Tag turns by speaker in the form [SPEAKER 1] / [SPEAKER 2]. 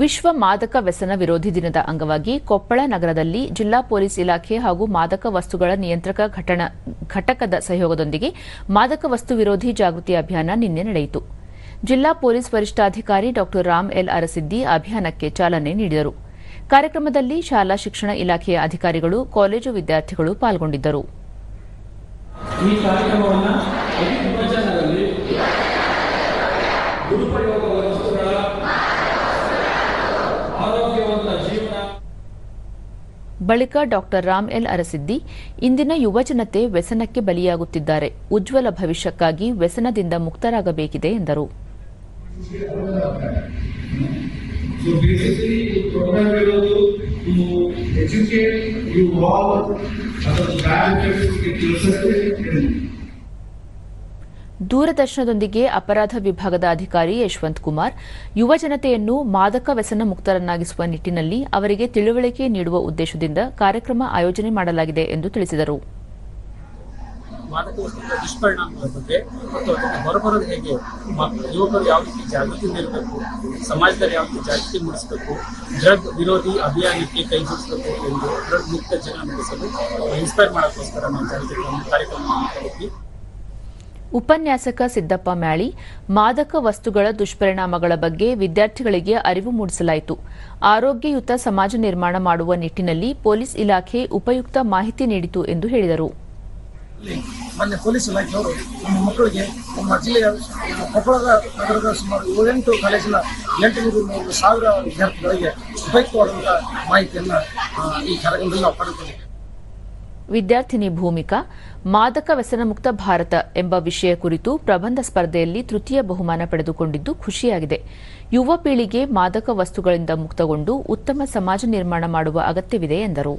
[SPEAKER 1] ವಿಶ್ವ ಮಾದಕ ವ್ಯಸನ ವಿರೋಧಿ ದಿನದ ಅಂಗವಾಗಿ ಕೊಪ್ಪಳ ನಗರದಲ್ಲಿ ಜಿಲ್ಲಾ ಪೊಲೀಸ್ ಇಲಾಖೆ ಹಾಗೂ ಮಾದಕ ವಸ್ತುಗಳ ನಿಯಂತ್ರಕ ಘಟಕದ ಸಹಯೋಗದೊಂದಿಗೆ ಮಾದಕ ವಸ್ತು ವಿರೋಧಿ ಜಾಗೃತಿ ಅಭಿಯಾನ ನಿನ್ನೆ ನಡೆಯಿತು. ಜಿಲ್ಲಾ ಪೊಲೀಸ್ ವರಿಷ್ಠಾಧಿಕಾರಿ ಡಾ. ರಾಮ್ ಎಲ್. ಅರಸಿದ್ದಿ ಅಭಿಯಾನಕ್ಕೆ ಚಾಲನೆ ನೀಡಿದರು. ಕಾರ್ಯಕ್ರಮದಲ್ಲಿ ಶಾಲಾ ಶಿಕ್ಷಣ ಇಲಾಖೆಯ ಅಧಿಕಾರಿಗಳು, ಕಾಲೇಜು ವಿದ್ಯಾರ್ಥಿಗಳು ಪಾಲ್ಗೊಂಡಿದ್ದರು. ಬಳಿಕ ಡಾಕ್ಟರ್ ರಾಮ್ ಎಲ್. ಅರಸಿದ್ದಿ ಇಂದಿನ ಯುವಜನತೆ ವ್ಯಸನಕ್ಕೆ ಬಲಿಯಾಗುತ್ತಿದ್ದಾರೆ. ಉಜ್ವಲ ಭವಿಷ್ಯಕ್ಕಾಗಿ ವ್ಯಸನದಿಂದ ಮುಕ್ತರಾಗಬೇಕಿದೆ ಎಂದರು. ದೂರದರ್ಶನದೊಂದಿಗೆ ಅಪರಾಧ ವಿಭಾಗದ ಅಧಿಕಾರಿ ಯಶವಂತ್ ಕುಮಾರ್ ಯುವಜನತೆಯನ್ನು ಮಾದಕ ವ್ಯಸನ ಮುಕ್ತರನ್ನಾಗಿಸುವ ನಿಟ್ಟಿನಲ್ಲಿ ಅವರಿಗೆ ತಿಳುವಳಿಕೆ ನೀಡುವ ಉದ್ದೇಶದಿಂದ ಕಾರ್ಯಕ್ರಮ ಆಯೋಜನೆ ಮಾಡಲಾಗಿದೆ ಎಂದು ತಿಳಿಸಿದರು.
[SPEAKER 2] ಮಾದಕ ವಸ್ತುಗಳ ದುಷ್ಪರಿಣಾಮಗಳ ಬಗ್ಗೆ ಮತ್ತು ಅದನ್ನು ಹೊರಬರೋದು ಹೇಗೆ? ಯುವಕರು ಯಾವ ರೀತಿ ಜಾಗೃತಿ ಇರಬೇಕು ಸಮಾಜದಲ್ಲಿ ಯಾವ ರೀತಿ ಜಾಗೃತಿ ಮೂಡಿಸಬೇಕು? ಡ್ರಗ್ ವಿರೋಧಿ ಅಭಿಯಾನಕ್ಕೆ ಕೈ ಜೋಡಿಸಬೇಕು ಎಂದು ಡ್ರಗ್ ಮುಕ್ತ ಜನ ನಡೆಸಲು ಇನ್ಸ್ಪೈರ್ ಮಾಡೋಕ್ಕೋಸ್ಕರ ನಾವು ಜಾಗೃತಿ ಕಾರ್ಯಕ್ರಮ
[SPEAKER 1] ಉಪನ್ಯಾಸಕ ಸಿದ್ದಪ್ಪ ಮ್ಯಾಳಿ, ಮಾದಕ ವಸ್ತುಗಳ ದುಷ್ಪರಿಣಾಮಗಳ ಬಗ್ಗೆ ವಿದ್ಯಾರ್ಥಿಗಳಿಗೆ ಅರಿವು ಮೂಡಿಸಲಾಯಿತು. ಆರೋಗ್ಯಯುತ ಸಮಾಜ ನಿರ್ಮಾಣ ಮಾಡುವ ನಿಟ್ಟಿನಲ್ಲಿ ಪೊಲೀಸ್ ಇಲಾಖೆ ಉಪಯುಕ್ತ ಮಾಹಿತಿ ನೀಡಿತು ಎಂದು ಹೇಳಿದರು.
[SPEAKER 3] ಮೊನ್ನೆ ಪೊಲೀಸ್ ಇಲಾಖೆಯವರು ನಮ್ಮ ಮಕ್ಕಳಿಗೆ ನಮ್ಮ ಜಿಲ್ಲೆಯ ಕೊಪ್ಪಳದ ನಗರದ ಸುಮಾರು ಏಳೆಂಟು ಕಾಲೇಜಿನ ಎಂಟುನೂರು ಮೂರು ಸಾವಿರ ವಿದ್ಯಾರ್ಥಿಗಳಿಗೆ ಉಪಯುಕ್ತವಾದಂತಹ ಮಾಹಿತಿಯನ್ನು ಈ ಕಾರ್ಯಕ್ರಮದಲ್ಲಿ ನಾವು ಪಡೆದುಕೊಂಡಿದ್ದೇವೆ.
[SPEAKER 1] ವಿದ್ಯಾರ್ಥಿನಿ ಭೂಮಿಕಾ, ಮಾದಕ ವ್ಯಸನ ಮುಕ್ತ ಭಾರತ ಎಂಬ ವಿಷಯ ಕುರಿತು ಪ್ರಬಂಧ ಸ್ಪರ್ಧೆಯಲ್ಲಿ ತೃತೀಯ ಬಹುಮಾನ ಪಡೆದುಕೊಂಡಿದ್ದು ಖುಷಿಯಾಗಿದೆ. ಯುವ ಪೀಳಿಗೆ ಮಾದಕ ವಸ್ತುಗಳಿಂದ ಮುಕ್ತಗೊಂಡು ಉತ್ತಮ ಸಮಾಜ ನಿರ್ಮಾಣ ಮಾಡುವ ಅಗತ್ಯವಿದೆ ಎಂದರು.